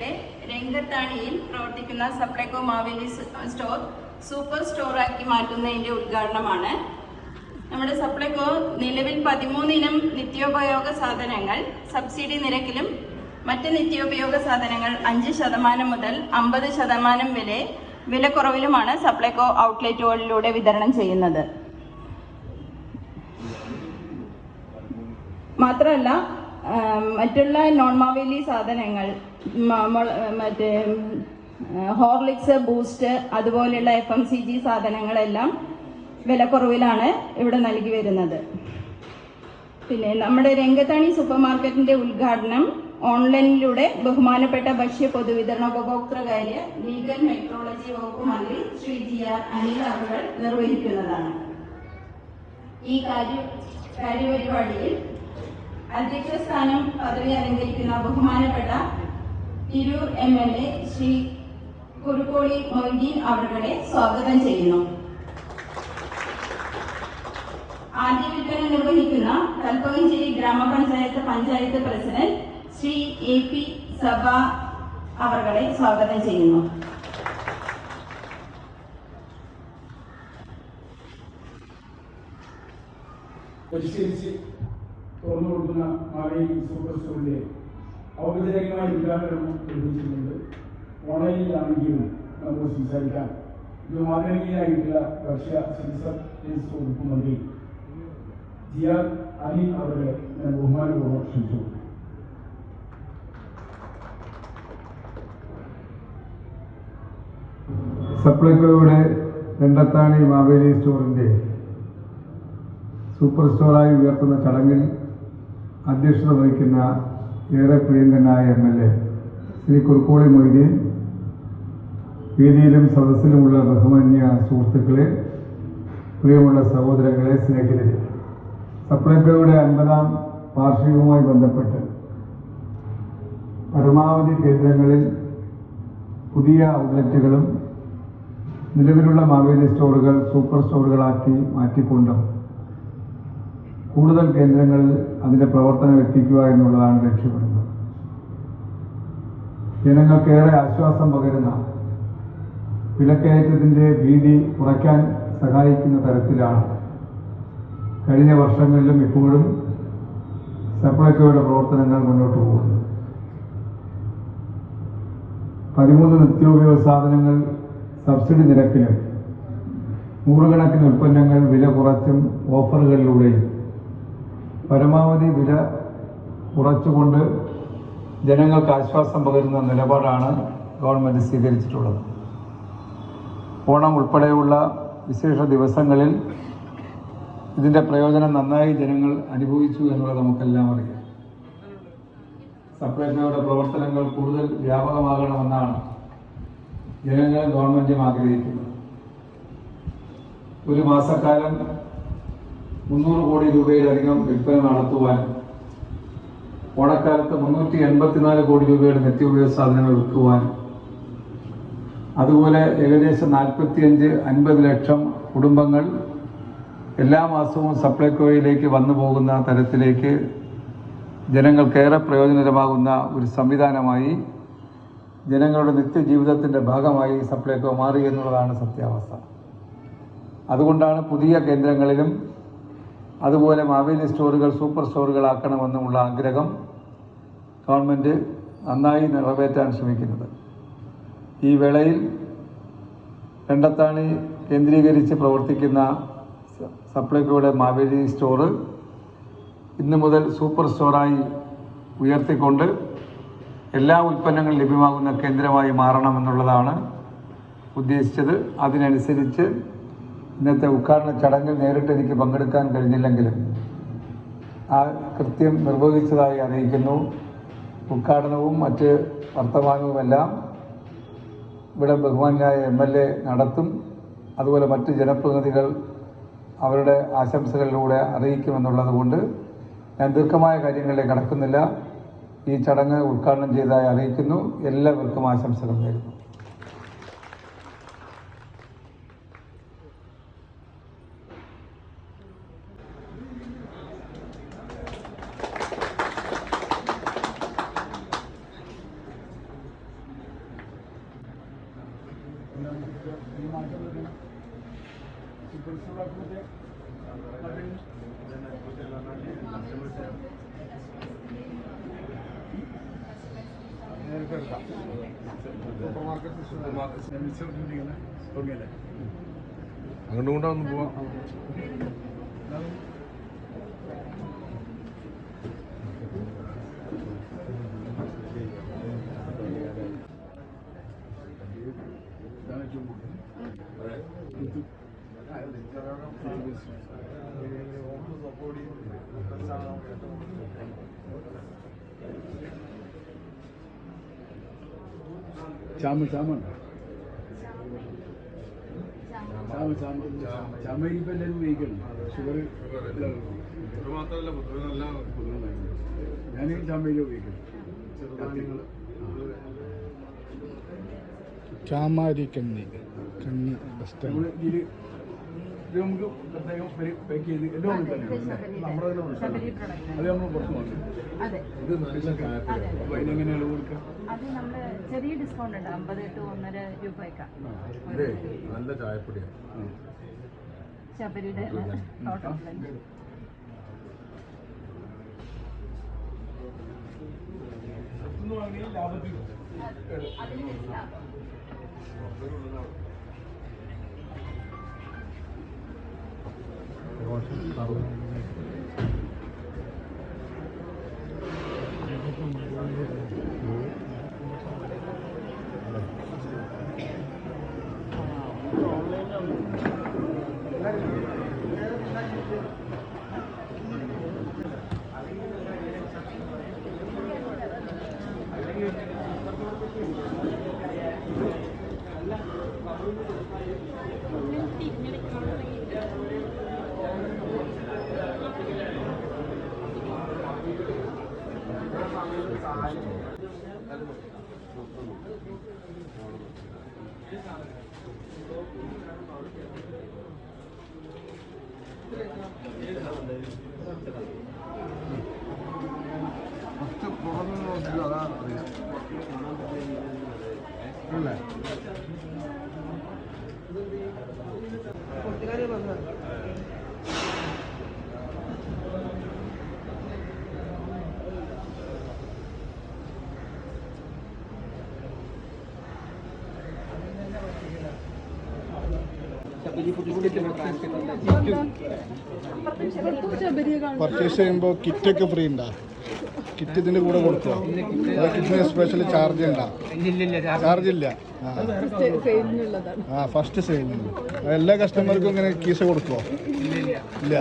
ഗ്രാമപഞ്ചായത്തിലെ രംഗത്താണിയിൽ പ്രവർത്തിക്കുന്ന സപ്ലൈകോ മാവേലി സ്റ്റോർ സൂപ്പർ സ്റ്റോറാക്കി മാറ്റുന്നതിന്റെ ഉദ്ഘാടനമാണ്. നമ്മുടെ സപ്ലൈകോ നിലവിൽ പതിമൂന്ന് ഇനം നിത്യോപയോഗ സാധനങ്ങൾ സബ്സിഡി നിരക്കിലും മറ്റ് നിത്യോപയോഗ സാധനങ്ങൾ അഞ്ച് ശതമാനം മുതൽ അമ്പത് ശതമാനം വരെ വിലക്കുറവിലുമാണ് സപ്ലൈകോ ഔട്ട്ലെറ്റുകളിലൂടെ വിതരണം ചെയ്യുന്നത്. മാത്രമല്ല മറ്റുള്ള നോൺ മാവേലി സാധനങ്ങൾ മറ്റേ ഹോർലിക്സ് ബൂസ്റ്റ് അതുപോലെയുള്ള എഫ് എം സി ജി സാധനങ്ങളെല്ലാം വിലക്കുറവിലാണ് ഇവിടെ നൽകി വരുന്നത്. പിന്നെ നമ്മുടെ രംഗത്താണി സൂപ്പർ മാർക്കറ്റിന്റെ ഉദ്ഘാടനം ഓൺലൈനിലൂടെ ബഹുമാനപ്പെട്ട ഭക്ഷ്യ പൊതുവിതരണ ഉപഭോക്തൃകാര്യ ലീഗൽ മെട്രോളജി വകുപ്പ് മന്ത്രി ശ്രീ ജി ആർ അനിൽ അവർ നിർവഹിക്കുന്നതാണ്. ഈ കാര്യ കാര്യപരിപാടിയിൽ അധ്യക്ഷ സ്ഥാനം പദവി അലങ്കരിക്കുന്ന ബഹുമാനപ്പെട്ട Tirur M L A Shri Kurukkoli Moideen അവരുടെ സ്വാഗതം ചെയ്യുന്നു. ആദ്യ വിൽപ്പന നിർവഹിക്കുന്ന കൽപ്പകഞ്ചേരി ഗ്രാമപഞ്ചായത്ത് panchayat president Shri A P Sabha അവരുടെ സ്വാഗതം ചെയ്യുന്നു. പരിശീലിച്ച് തുറന്നു കൊടുക്കുന്ന മാവേലി സൂപ്പർ സ്റ്റോറിന്റെ ഔപചാരികമായ ഉദ്ഘാടനം നിർവഹിച്ചിട്ടുണ്ട് ഓൺലൈനിലാണെങ്കിലും നമുക്ക് സംസാരിക്കാം. ഇത് മാതൃകയായിട്ടുള്ള ഭക്ഷ്യ ചികിത്സ വകുപ്പ് മന്ത്രി ജി ആർ അലി അവരുടെ ഞാൻ ബഹുമാനപൂർവം ക്ഷണിച്ചു സപ്ലൈകോയുടെ രണ്ടത്താണി മാവേലി സ്റ്റോറിന്റെ സൂപ്പർ സ്റ്റോറായി ഉയർത്തുന്ന ചടങ്ങിൽ അധ്യക്ഷത വഹിക്കുന്ന ഏറെ പ്രിയങ്കനായ M L A. Shri Kurukkoli Moideen വേദിയിലും സദസ്സിലുമുള്ള ബഹുമാന്യ സുഹൃത്തുക്കളെ പ്രിയമുള്ള സഹോദരങ്ങളെ സ്നേഹിതരെ. സപ്ലൈകോയുടെ അൻപതാം വാർഷികവുമായി ബന്ധപ്പെട്ട് പരമാവധി കേന്ദ്രങ്ങളിൽ പുതിയ ഔട്ട്ലെറ്റുകളും നിലവിലുള്ള മാവേലി സ്റ്റോറുകൾ സൂപ്പർ സ്റ്റോറുകളാക്കി മാറ്റിക്കൊണ്ടും കൂടുതൽ കേന്ദ്രങ്ങളിൽ അതിന്റെ പ്രവർത്തനം എത്തിക്കുക എന്നുള്ളതാണ് ലക്ഷ്യമിടുന്നത്. ജനങ്ങൾക്കേറെ ആശ്വാസം പകരുന്ന വിലക്കയറ്റത്തിന്റെ ഭീതി കുറയ്ക്കാൻ സഹായിക്കുന്ന തരത്തിലാണ് കഴിഞ്ഞ വർഷങ്ങളിലും ഇപ്പോഴും സപ്ലൈകോയുടെ പ്രവർത്തനങ്ങൾ മുന്നോട്ട് പോകുന്നത്. പതിമൂന്ന് നിത്യോപയോഗ സാധനങ്ങൾ സബ്സിഡി നിരക്കിലും നൂറുകണക്കിന് ഉൽപ്പന്നങ്ങൾ വില കുറച്ചും ഓഫറുകളിലൂടെയും പരമാവധി വില കുറച്ചുകൊണ്ട് ജനങ്ങൾക്ക് ആശ്വാസം പകരുന്ന നിലപാടാണ് ഗവൺമെന്റ് സ്വീകരിച്ചിട്ടുള്ളത്. ഓണം ഉൾപ്പെടെയുള്ള വിശേഷ ദിവസങ്ങളിൽ ഇതിന്റെ പ്രയോജനം നന്നായി ജനങ്ങൾ അനുഭവിച്ചു എന്നുള്ളത് നമുക്കെല്ലാം അറിയാം. സപ്ലൈകോയുടെ പ്രവർത്തനങ്ങൾ കൂടുതൽ വ്യാപകമാകണമെന്നാണ് ജനങ്ങൾ ഗവൺമെന്റും ആഗ്രഹിക്കുന്നത്. ഒരു മാസക്കാലം മുന്നൂറ് കോടി രൂപയിലധികം വിൽപ്പന നടത്തുവാൻ ഓണക്കാലത്ത് മുന്നൂറ്റി എൺപത്തിനാല് കോടി രൂപയുടെ നിത്യോപയോഗ സാധനങ്ങൾ വിൽക്കുവാനും അതുപോലെ ഏകദേശം നാൽപ്പത്തിയഞ്ച് അൻപത് ലക്ഷം കുടുംബങ്ങൾ എല്ലാ മാസവും സപ്ലൈകോയിലേക്ക് വന്നു പോകുന്ന തരത്തിലേക്ക് ജനങ്ങൾക്കേറെ പ്രയോജനകരമാകുന്ന ഒരു സംവിധാനമായി ജനങ്ങളുടെ നിത്യജീവിതത്തിന്റെ ഭാഗമായി സപ്ലൈകോ മാറി എന്നുള്ളതാണ് സത്യാവസ്ഥ. അതുകൊണ്ടാണ് പുതിയ കേന്ദ്രങ്ങളിലും അതുപോലെ മാവേലി സ്റ്റോറുകൾ സൂപ്പർ സ്റ്റോറുകളാക്കണമെന്നുമുള്ള ആഗ്രഹം ഗവൺമെന്റ് നന്നായി നിറവേറ്റാൻ ശ്രമിക്കുന്നത്. ഈ വേളയിൽ രണ്ടത്താണി കേന്ദ്രീകരിച്ച് പ്രവർത്തിക്കുന്ന സപ്ലൈക്കോയുടെ മാവേലി സ്റ്റോറ് ഇന്നു മുതൽ സൂപ്പർ സ്റ്റോറായി ഉയർത്തിക്കൊണ്ട് എല്ലാ ഉൽപ്പന്നങ്ങളും ലഭ്യമാകുന്ന കേന്ദ്രമായി മാറണമെന്നുള്ളതാണ് ഉദ്ദേശിച്ചത്. അതിനനുസരിച്ച് ഇന്നത്തെ ഉദ്ഘാടന ചടങ്ങിൽ നേരിട്ട് എനിക്ക് പങ്കെടുക്കാൻ കഴിഞ്ഞില്ലെങ്കിലും ആ കൃത്യം നിർവഹിച്ചതായി അറിയിക്കുന്നു. ഉദ്ഘാടനവും മറ്റ് വർത്തമാനവുമെല്ലാം ഇവിടെ ബഹുമാനായ എം എൽ എ നടത്തും. അതുപോലെ മറ്റ് ജനപ്രതിനിധികൾ അവരുടെ ആശംസകളിലൂടെ അറിയിക്കുമെന്നുള്ളത് കൊണ്ട് ഞാൻ ദീർഘമായ കാര്യങ്ങളിലേക്ക് കടക്കുന്നില്ല. ഈ ചടങ്ങ് ഉദ്ഘാടനം ചെയ്തതായി അറിയിക്കുന്നു. എല്ലാവർക്കും ആശംസകൾ നേരുന്നു. മാറ്റം സൂപ്പർ സ്റ്റോർ ആക്കുമ്പോഴത്തെ നേരത്തെ എടുക്കാം സൂപ്പർ മാർക്കറ്റ് തുടങ്ങിയല്ലേ അങ്ങോട്ടും കൊണ്ടൊന്ന് പോവാം ഇത് ചാമ. ചാമ? ചാമ. ചാമ ചാമ. ഇനിയിപ്പോൾ എല്ലാവരും ഉപയോഗിക്കണം. ഷുഗർ ഞാൻ ചാമ്പയിലും ഉപയോഗിക്കണം. ചാമാരി കണ്ണി കണ്ണി. ബസ് നമ്മൾ സ്റ്റാൻഡ് ഇതിൽ ഇത് നമുക്ക് പ്രത്യേകം പാക്ക് ചെയ്ത് എല്ലാം ഉണ്ട്. നമ്മുടെ അത് നമ്മൾ പുറത്ത് വാങ്ങും. അതെ. ഇത് നല്ല ചായപ്പൊടി അപ്പോൾ അതിനെങ്ങനെയാണ് കൊടുക്കുക? അത് നമ്മൾ ചെറിയ ഡിസ്കൗണ്ട് ഉണ്ട്. അമ്പത് ടു ഒന്നര നല്ല ചായപ്പൊടിയാണ്. ശബരിയുടെ ഔട്ട് 생각하고 ലാഭത്തിൽ ഫസ്റ്റ് പുറമെ നോക്കിയോ അതാണ് അറിയാം അല്ലേ? പർച്ചേസ് ചെയ്യുമ്പോൾ കിറ്റൊക്കെ ഫ്രീ ഉണ്ടാ. കിറ്റ് ഇതിന്റെ കൂടെ കൊടുക്കുക. കിറ്റിന് സ്പെഷ്യൽ ചാർജ് ഉണ്ടാ. ചാർജ് ഇല്ല. ആ. ഫസ്റ്റ് സെയിലിന് എല്ലാ കസ്റ്റമർക്കും ഇങ്ങനെ കീസ് കൊടുക്കുമോ ഇല്ല.